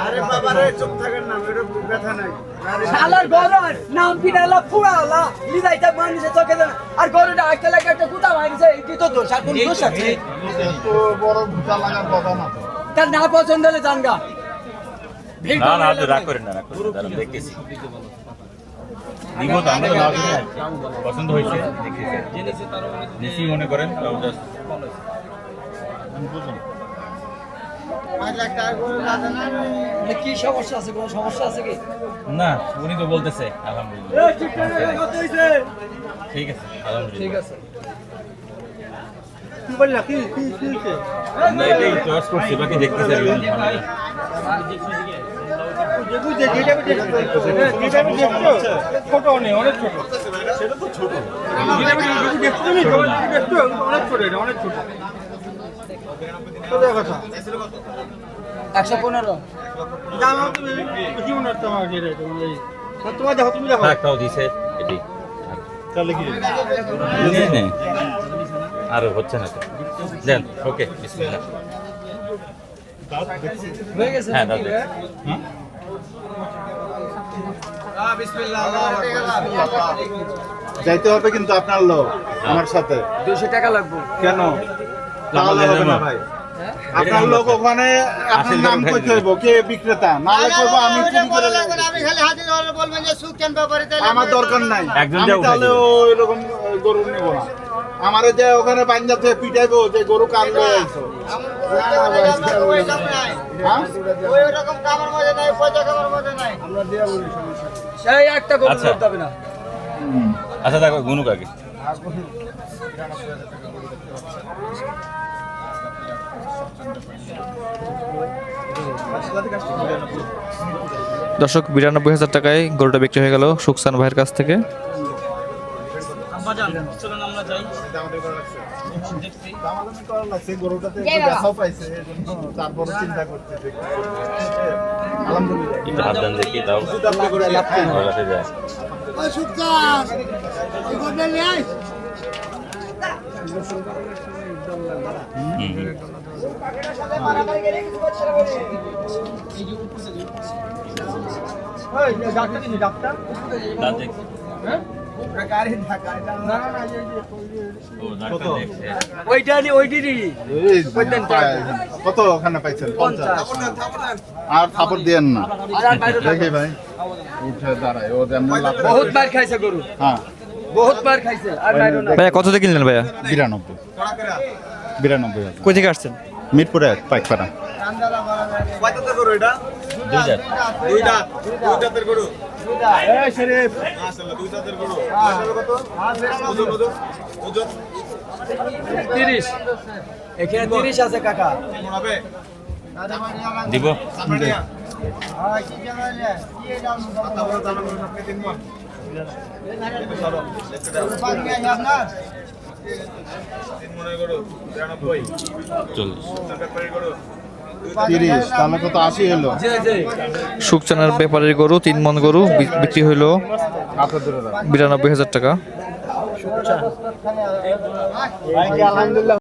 আরে বাবা রে চুপ থাকেন না মেরে ব্যথা নাই শালার গরম নাম পিনালা ফুড়ালা লিদাইটা মানুষের চোখে দেন আর গরুটা একটা লাগে একটা কুতা মারিছে এই তো দোষ আর কোন দোষ আছে তো বড় ভুতা লাগার কথা না তার না পছন্দ হলে জানগা না না আপনি রাগ করেন না রাগ করেন দেখতেছি নিব আমরা তো না পছন্দ হয়েছে মনে করেন কি সমস্যা আছে? কোনো সমস্যা আছে কি? না উনি তো বলতেছে আলহামদুলিল্লাহ। ঠিক আছে আলহামদুলিল্লাহ। ঠিক আছে। ছোট অনেক ছোট। সেটা তো ছোট। অনেক অনেক একশো পনেরো। দাম মনে তোমার দেখো তুমি দেখো। দিছে এটি। আর হচ্ছে না তো। দেন ওকে বিসমিল্লাহ। হ্যাঁ দাদা যাইতে হবে কিন্তু আপনার লোক আমার সাথে। দুশো টাকা লাগবে। কেন? ভাই। আপনার লোক ওখানে আপনার নাম কইতে হইব কে বিক্রেতা? না কইব আমি চুরি করে আমি খালি হাজির হলে বলবেন যে সুখ কেন ব্যাপারে আমার দরকার নাই। আমি তাহলে ওই রকম গরু নেব না। আমারে যে ওখানে থেকে পিটাইবো যে গরু কান লয়ে আইছো হ্যাঁ? গরু আচ্ছা। করতে হবে না। আচ্ছা দেখো গুনুক আগে। দর্শক বিরানব্বই হাজার টাকায় গরুটা বিক্রি হয়ে গেল সুকসান ভাইয়ের কাছ থেকে। আলহামদুলিল্লাহ। হ্যাঁ। গলাতে যায় হুম, হুম। ডাক্তার ডাক্তার কত ওখানে পাইছেন? আর থাপড় দিয়েন না। দেখি ভাই। উঠে দাঁড়ায়। ও বহুত মার খাইছে গরু। হ্যাঁ। বহুত মার খাইছে আর ভাইয়া কত দিয়ে কিনলেন ভাইয়া? বিরানব্বই। বিরানব্বই হাজার। কই থেকে আসছেন? মিরপুরে পাইকপাড়া। কয়টাতে গরু এটা? দুই জাত। দুই দাঁত দুই দাঁতের গরু? এই শরীফ। দুই দাঁতের গরু। কত? ওজন ওজন। ওজন? তিরিশ। এখানে তিরিশ আছে কাকা। দিব। হ্যাঁ মন। 93 চল্লিশ। তিরিশ তাহলে কত আশি হলো। জি জি ব্যাপারের গরু তিন মন গরু বিক্রি হইল বিরানব্বই হাজার টাকা। আলহামদুলিল্লাহ